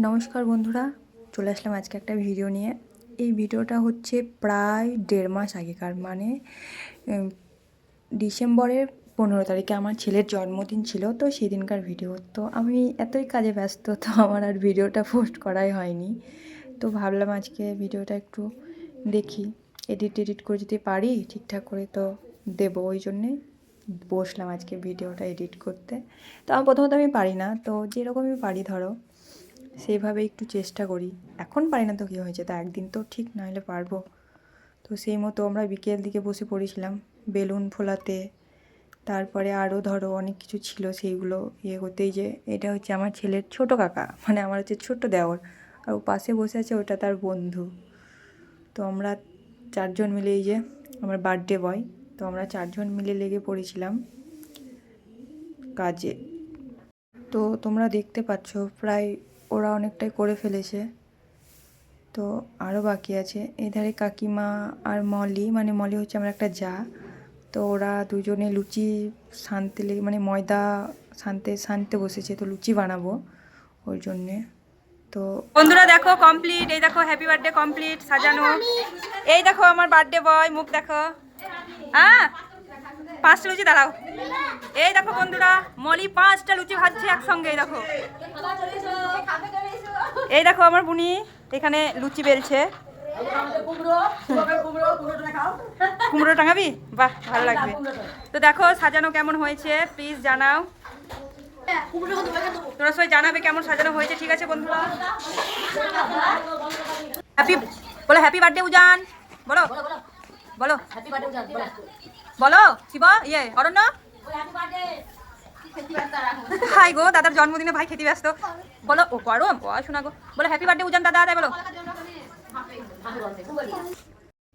নমস্কার বন্ধুরা, চলে আসলাম আজকে একটা ভিডিও নিয়ে। এই ভিডিওটা হচ্ছে প্রায় দেড় মাস আগেকার মানে ডিসেম্বরের পনেরো তারিখে আমার ছেলের জন্মদিন ছিল, তো সেদিনকার ভিডিও। তো আমি এতই কাজে ব্যস্ত, তো আমার আর ভিডিওটা পোস্ট করাই হয়নি। তো ভাবলাম আজকে ভিডিওটা একটু দেখি, এডিট এডিট করে যদি পারি, ঠিকঠাক করে তো দেবো। ওই জন্যে বসলাম আজকে ভিডিওটা এডিট করতে। তো আমি প্রথমত আমি পারি না, তো যেরকমই পারি ধরো। সেইভাবে একটু চেষ্টা করি। এখন পারি না তো কী হয়েছে? তা একদিন তো ঠিক না হলে পারব। তো সেই মতো আমরা বিকেল দিকে বসে পড়েছিলাম বেলুন ফোলাতে। তারপরে আরও ধরো অনেক কিছু ছিল সেইগুলো ইয়ে করতেই যে এটা হচ্ছে আমার ছেলের ছোট কাকা মানে আমার হচ্ছে ছোট্ট দেওর। আর ও পাশে বসে আছে ওটা তার বন্ধু। তো আমরা চারজন মিলে এই যে আমার বার্থডে বয় তো আমরা চারজন মিলে লেগে পড়েছিলাম কাজে। তো তোমরা দেখতে পাচ্ছ প্রায় ওরা অনেকটাই করে ফেলেছে। তো আরও বাকি আছে। এধারে কাকিমা আর মলি মানে মলি হচ্ছে আমার একটা যা। তো ওরা দুজনে লুচি সানতে লেগে মানে ময়দা সানতে সানতে বসেছে। তো লুচি বানাবো ওই জন্যে। তো বন্ধুরা দেখো কমপ্লিট এই দেখো হ্যাপি বার্থডে কমপ্লিট সাজানো। এই দেখো আমার বার্থডে বয় মুখ দেখো। হ্যাঁ? পাঁচটা লুচি, দাঁড়াও। এই দেখো বন্ধুরা, মলি পাঁচটা লুচি ভাজছে একসঙ্গে, এই দেখো। এই দেখো আমার বুনি, এখানে লুচি বেলছে। কুমড়ো টাঙাবি বাহ, ভালো লাগবে। তো দেখো, সাজানো কেমন হয়েছে প্লিজ জানাও। তোরা সবাই জানাবে কেমন সাজানো হয়েছে, ঠিক আছে বন্ধুরা? হ্যাপি বলো হ্যাপি বার্থডে উজান। বলো। বলো। বলো, শিব ইয়ে অরণ্য? হাই গো, দাদার জন্মদিনে ভাই খেতে ব্যস্ত। বলো, ও গরম শোনা গো। বলো হ্যাপি বার্থডে উজান দাদা দাদা বলো।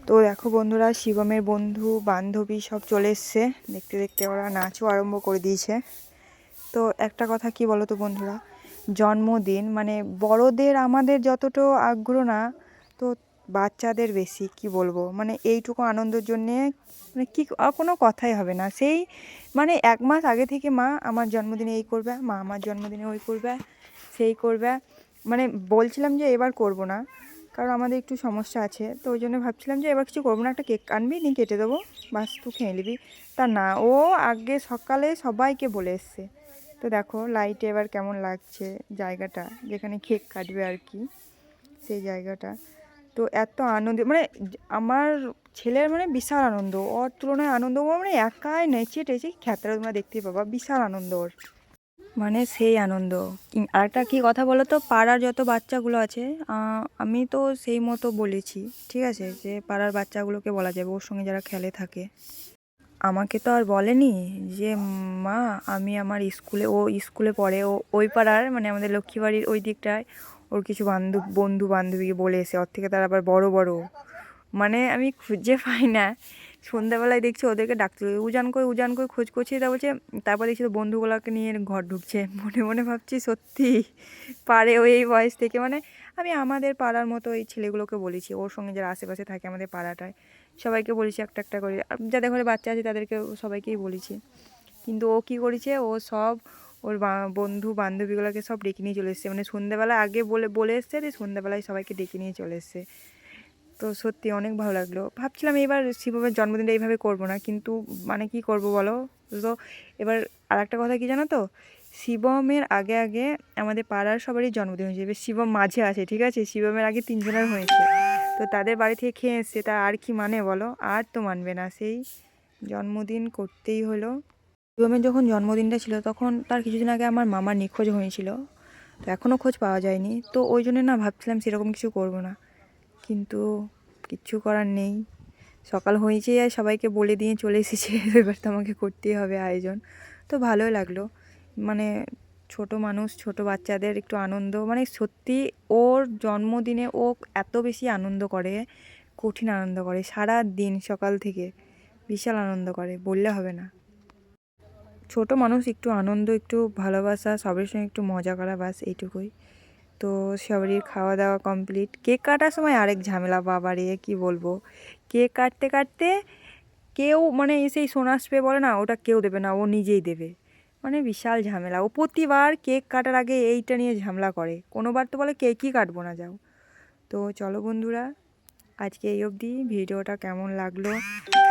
তো দেখো বন্ধুরা, শিবমের বন্ধু, বান্ধবী সব চলে এসছে। দেখতে দেখতে ওরা নাচও আরম্ভ করে দিয়েছে। তো একটা কথা কি বলো তো বন্ধুরা, জন্মদিন মানে বড়দের আমাদের যতটা আগ্রহ না, তো বাচ্চাদের বেশি, কি বলব? মানে এইটুকু আনন্দের জন্যে মানে কি আর কোনো কথাই হবে না। সেই মানে এক মাস আগে থেকে মা আমার জন্মদিনে এই করবে, মা আমার জন্মদিনে ওই করবে, সেই করবে। মানে বলছিলাম যে এবার করব না, কারণ আমাদের একটু সমস্যা আছে। তো ওই জন্য ভাবছিলাম যে এবার কিছু করব না, একটা কেক আনবি, নিয়ে কেটে দেবো, বাস তুই খেয়ে নিবি। তা না, ও আগে সকালে সবাইকে বলে এসছে। তো দেখো লাইটে এবার কেমন লাগছে জায়গাটা, যেখানে কেক কাটবে আর কি, সেই জায়গাটা। তো এত আনন্দ মানে আমার ছেলের মানে বিশাল আনন্দ। ওর তুলনায় আনন্দ ও মানে একাই নেচে টেচে খ্যাতরা তোমরা দেখতেই পাবা, বিশাল আনন্দ ওর। মানে সেই আনন্দ। আরেকটা কী কথা বলো তো? পাড়ার যত বাচ্চাগুলো আছে আমি তো সেই মতো বলেছি, ঠিক আছে? যে পাড়ার বাচ্চাগুলোকে বলা যাবে, ওর সঙ্গে যারা খেলে থাকে। আমাকে তো আর বলেনি যে, মা, আমি আমার স্কুলে, ও স্কুলে পড়ে, ও, ওই পাড়ার মানে আমাদের লক্ষ্মীবাড়ির ওই দিকটায় ওর কিছু বান্ধব বন্ধু বান্ধবীকে বলে এসে, ওর থেকে তার আবার বড় বড়। মানে আমি খুঁজে পাই না। সন্ধ্যাবেলায় দেখছি ওদেরকে ডাকতে উজান করে উজান করে খোঁজ করছি, তা বলছে, তারপর দেখছি তো বন্ধুগুলোকে নিয়ে ঘর ঢুকছে। মনে মনে ভাবছি, সত্যি, পারে ওই এই বয়স থেকে। মানে আমি আমাদের পাড়ার মতো এই ছেলেগুলোকে বলেছি। ওর সঙ্গে যারা আশেপাশে থাকে আমাদের পাড়াটায়, সবাইকে বলেছি একটা একটা করে। আর যাদের ঘরে বাচ্চা আছে তাদেরকে সবাইকেই বলেছি। কিন্তু ও কী করেছে? ও সব ওর বন্ধু, বান্ধবীগুলোকে সব ডেকে নিয়ে চলে এসছে। মানে সন্ধ্যাবেলা আগে বলে বলে এসছে যে সন্ধ্যাবেলায় সবাইকে ডেকে নিয়ে চলে এসছে। তো সত্যি অনেক ভালো লাগল। ভাবছিলাম এবার শিবমের জন্মদিনটা এইভাবে করব না, কিন্তু মানে কি করব বলো? তো এবার আর একটা কথা কি জানো তো? শিবমের আগে আগে আমাদের পাড়ার সবারই জন্মদিন হয়েছে। এবার শিবম মাঝে আছে, ঠিক আছে? শিবমের আগে তিনজনের হয়েছে। তো তাদের বাড়ি থেকে খেয়ে এসছে। তা আর কি মানে বলো? আর তো মানবে না। সেই জন্মদিন করতেই হলো। শিবমের যখন জন্মদিনটা ছিল, তখন তার কিছুদিন আগে আমার মামার নিখোঁজ হয়েছিল। তো এখনও খোঁজ পাওয়া যায়নি। তো ওই জন্য না ভাবছিলাম সেরকম কিছু করব না। কিন্তু কিচ্ছু করার নেই। সকাল হয়েছে আর সবাইকে বলে দিয়ে চলে এসেছে। এবার তো আমাকে করতেই হবে আয়োজন। তো ভালোই লাগল। মানে ছোট মানুষ, ছোট বাচ্চাদের একটু আনন্দ। মানে সত্যি ওর জন্মদিনে ও এত বেশি আনন্দ করে, কঠিন আনন্দ করে। সারা দিন সকাল থেকে বিশাল আনন্দ করে। বললে হবে না। ছোট মানুষ একটু আনন্দ, একটু ভালোবাসা, সবের সঙ্গে একটু মজা করা বাস এইটুকুই। তো সবারই খাওয়া দাওয়া কমপ্লিট কেক কাটার সময় আরেক ঝামেলা বাবারে কি বলব? কেক কাটতে কাটতে কেউ মানে সেই সোনার স্প্রে বলে না, ওটা কেউ দেবে না, ও নিজেই দেবে। মানে বিশাল ঝামেলা। ও প্রতিবার কেক কাটার আগে এইটা নিয়ে ঝামেলা করে। কোনোবার তো বলে, কেকই কাটবো না, যাও। তো চলো বন্ধুরা, আজকে এই অবধি। ভিডিওটা কেমন লাগল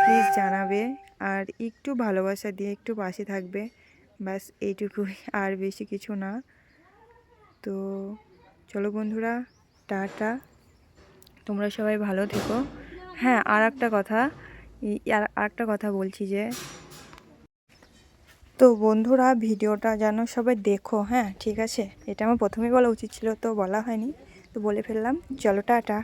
প্লিজ জানাবে। আর একটু ভালোবাসা দিয়ে একটু পাশে থাকবে। ব্যাস, এইটুকুই, আর বেশি কিছু না। তো চলো বন্ধুরা, টাটা। তোমরা সবাই ভালো থেকো। হ্যাঁ আর একটা কথা আর একটা কথা বলছি যে, তো বন্ধুরা, ভিডিওটা যেন সবাই দেখো হ্যাঁ ঠিক আছে? এটা আমার প্রথমেই বলা উচিত ছিল, তো বলা হয়নি, তো বলে ফেললাম। চলো, টাটা।